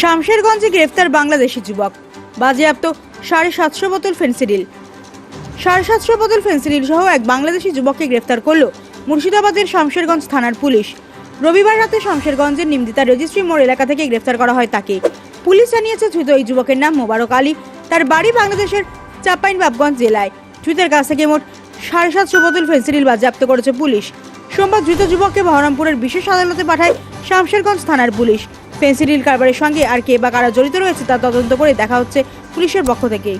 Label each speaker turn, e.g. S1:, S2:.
S1: শামশেরগঞ্জে গ্রেফতার বাংলাদেশি যুবক। বাজেয়াপ্ত সাড়ে সাতশো বোতল ফেন্সিডিল। সাড়ে সাতশো বোতল ফেন্সিডিল সহ এক বাংলাদেশি যুবককে গ্রেফতার করল মুর্শিদাবাদের শামশেরগঞ্জ থানার পুলিশ। রবিবার রাতে শামশেরগঞ্জের নিমদিতা রেজিস্ট্রি মোড় এলাকা থেকে গ্রেফতার করা হয় তাকে। পুলিশ জানিয়েছে, ধৃত এই যুবকের নাম মোবারক আলী। তার বাড়ি বাংলাদেশের চাপাইনবাবগঞ্জ জেলায়। ধৃতের কাছ থেকে মোট সাড়ে সাতশো বোতল ফেন্সিডিল বাজেয়াপ্ত করেছে পুলিশ। সোমবার ধৃত যুবককে বহরমপুরের বিশেষ আদালতে পাঠায় শামশেরগঞ্জ থানার পুলিশ। ফেন্সিডিল কারবারের সঙ্গে আর কে বা কারা জড়িত রয়েছে তা তদন্ত করে দেখা হচ্ছে পুলিশের পক্ষ থেকে